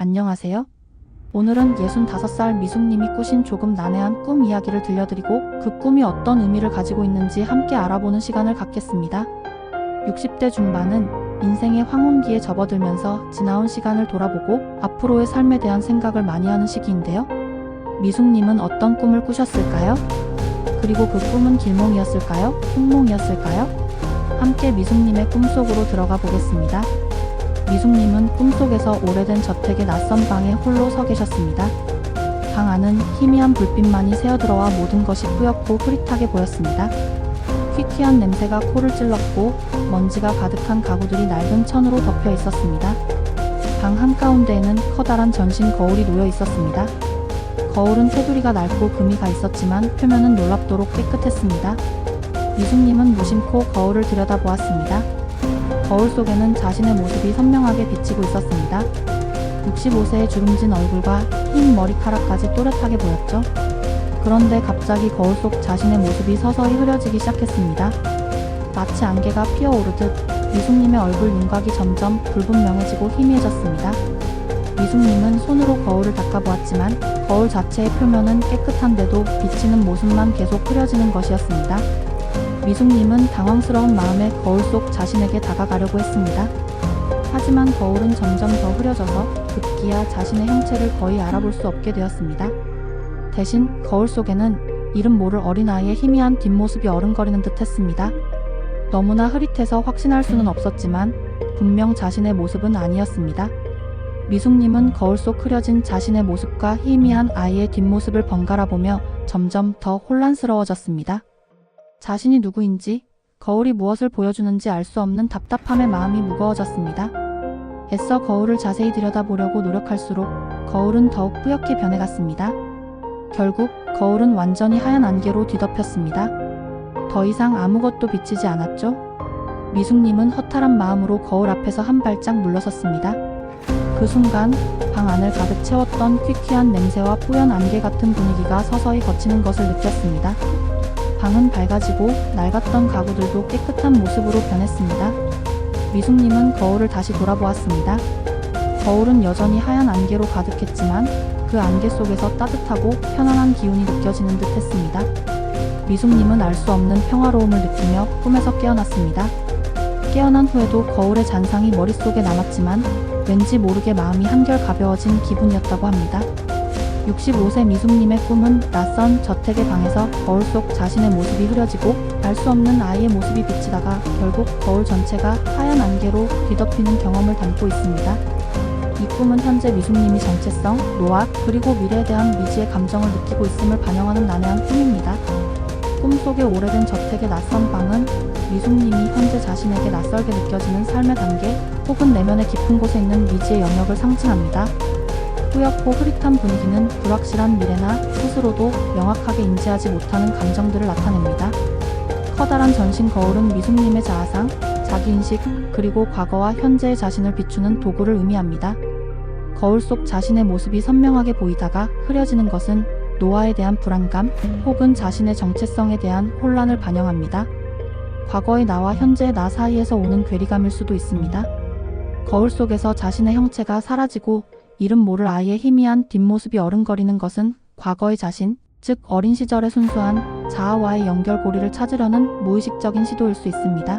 안녕하세요. 오늘은 65살 미숙님이 꾸신 조금 난해한 꿈 이야기를 들려드리고 그 꿈이 어떤 의미를 가지고 있는지 함께 알아보는 시간을 갖겠습니다. 60대 중반은 인생의 황혼기에 접어들면서 지나온 시간을 돌아보고 앞으로의 삶에 대한 생각을 많이 하는 시기인데요. 미숙님은 어떤 꿈을 꾸셨을까요? 그리고 그 꿈은 길몽이었을까요? 흉몽이었을까요? 함께 미숙님의 꿈속으로 들어가 보겠습니다. 미숙님은 꿈속에서 오래된 저택의 낯선 방에 홀로 서 계셨습니다. 방 안은 희미한 불빛만이 새어들어와 모든 것이 뿌옇고 흐릿하게 보였습니다. 퀴퀴한 냄새가 코를 찔렀고 먼지가 가득한 가구들이 낡은 천으로 덮여 있었습니다. 방 한가운데에는 커다란 전신 거울이 놓여 있었습니다. 거울은 테두리가 낡고 금이 가 있었지만 표면은 놀랍도록 깨끗했습니다. 미숙님은 무심코 거울을 들여다보았습니다. 거울 속에는 자신의 모습이 선명하게 비치고 있었습니다. 65세의 주름진 얼굴과 흰 머리카락까지 또렷하게 보였죠. 그런데 갑자기 거울 속 자신의 모습이 서서히 흐려지기 시작했습니다. 마치 안개가 피어오르듯 미숙님의 얼굴 윤곽이 점점 불분명해지고 희미해졌습니다. 미숙님은 손으로 거울을 닦아보았지만 거울 자체의 표면은 깨끗한데도 비치는 모습만 계속 흐려지는 것이었습니다. 미숙님은 당황스러운 마음에 거울 속 자신에게 다가가려고 했습니다. 하지만 거울은 점점 더 흐려져서 급기야 자신의 형체를 거의 알아볼 수 없게 되었습니다. 대신 거울 속에는 이름 모를 어린아이의 희미한 뒷모습이 어른거리는 듯 했습니다. 너무나 흐릿해서 확신할 수는 없었지만 분명 자신의 모습은 아니었습니다. 미숙님은 거울 속 흐려진 자신의 모습과 희미한 아이의 뒷모습을 번갈아 보며 점점 더 혼란스러워졌습니다. 자신이 누구인지, 거울이 무엇을 보여주는지 알 수 없는 답답함에 마음이 무거워졌습니다. 애써 거울을 자세히 들여다보려고 노력할수록 거울은 더욱 뿌옇게 변해갔습니다. 결국 거울은 완전히 하얀 안개로 뒤덮였습니다. 더 이상 아무것도 비치지 않았죠? 미숙님은 허탈한 마음으로 거울 앞에서 한 발짝 물러섰습니다. 그 순간 방 안을 가득 채웠던 퀴퀴한 냄새와 뿌연 안개 같은 분위기가 서서히 거치는 것을 느꼈습니다. 방은 밝아지고 낡았던 가구들도 깨끗한 모습으로 변했습니다. 미숙님은 거울을 다시 돌아보았습니다. 거울은 여전히 하얀 안개로 가득했지만 그 안개 속에서 따뜻하고 편안한 기운이 느껴지는 듯 했습니다. 미숙님은 알 수 없는 평화로움을 느끼며 꿈에서 깨어났습니다. 깨어난 후에도 거울의 잔상이 머릿속에 남았지만 왠지 모르게 마음이 한결 가벼워진 기분이었다고 합니다. 65세 미숙님의 꿈은 낯선 저택의 방에서 거울 속 자신의 모습이 흐려지고 알 수 없는 아이의 모습이 비치다가 결국 거울 전체가 하얀 안개로 뒤덮이는 경험을 담고 있습니다. 이 꿈은 현재 미숙님이 정체성, 노학, 그리고 미래에 대한 미지의 감정을 느끼고 있음을 반영하는 난해한 꿈입니다. 꿈속의 오래된 저택의 낯선 방은 미숙님이 현재 자신에게 낯설게 느껴지는 삶의 단계 혹은 내면의 깊은 곳에 있는 미지의 영역을 상징합니다. 뿌옇고 흐릿한 분위기는 불확실한 미래나 스스로도 명확하게 인지하지 못하는 감정들을 나타냅니다. 커다란 전신 거울은 미숙님의 자아상, 자기인식, 그리고 과거와 현재의 자신을 비추는 도구를 의미합니다. 거울 속 자신의 모습이 선명하게 보이다가 흐려지는 것은 노화에 대한 불안감 혹은 자신의 정체성에 대한 혼란을 반영합니다. 과거의 나와 현재의 나 사이에서 오는 괴리감일 수도 있습니다. 거울 속에서 자신의 형체가 사라지고 이름 모를 아이의 희미한 뒷모습이 어른거리는 것은 과거의 자신, 즉 어린 시절의 순수한 자아와의 연결고리를 찾으려는 무의식적인 시도일 수 있습니다.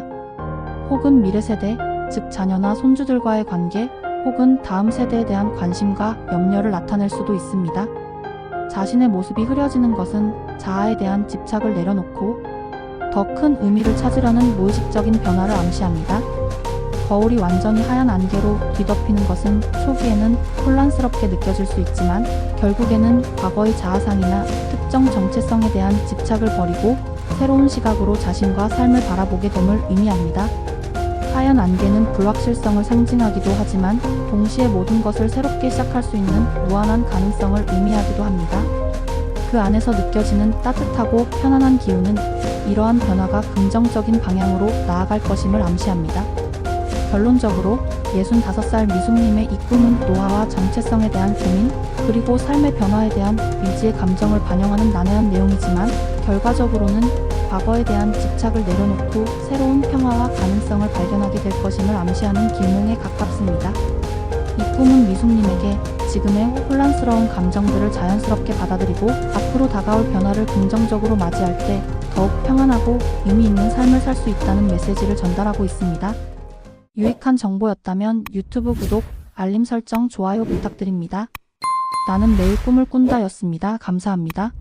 혹은 미래 세대, 즉 자녀나 손주들과의 관계, 혹은 다음 세대에 대한 관심과 염려를 나타낼 수도 있습니다. 자신의 모습이 흐려지는 것은 자아에 대한 집착을 내려놓고 더 큰 의미를 찾으려는 무의식적인 변화를 암시합니다. 거울이 완전히 하얀 안개로 뒤덮이는 것은 초기에는 혼란스럽게 느껴질 수 있지만 결국에는 과거의 자아상이나 특정 정체성에 대한 집착을 버리고 새로운 시각으로 자신과 삶을 바라보게 됨을 의미합니다. 하얀 안개는 불확실성을 상징하기도 하지만 동시에 모든 것을 새롭게 시작할 수 있는 무한한 가능성을 의미하기도 합니다. 그 안에서 느껴지는 따뜻하고 편안한 기운은 이러한 변화가 긍정적인 방향으로 나아갈 것임을 암시합니다. 결론적으로 65살 미숙님의 이 꿈은 노화와 정체성에 대한 고민, 그리고 삶의 변화에 대한 미지의 감정을 반영하는 난해한 내용이지만 결과적으로는 과거에 대한 집착을 내려놓고 새로운 평화와 가능성을 발견하게 될 것임을 암시하는 길몽에 가깝습니다. 이 꿈은 미숙님에게 지금의 혼란스러운 감정들을 자연스럽게 받아들이고 앞으로 다가올 변화를 긍정적으로 맞이할 때 더욱 평안하고 의미 있는 삶을 살 수 있다는 메시지를 전달하고 있습니다. 유익한 정보였다면 유튜브 구독, 알림 설정, 좋아요 부탁드립니다. 나는 매일 꿈을 꾼다였습니다. 감사합니다.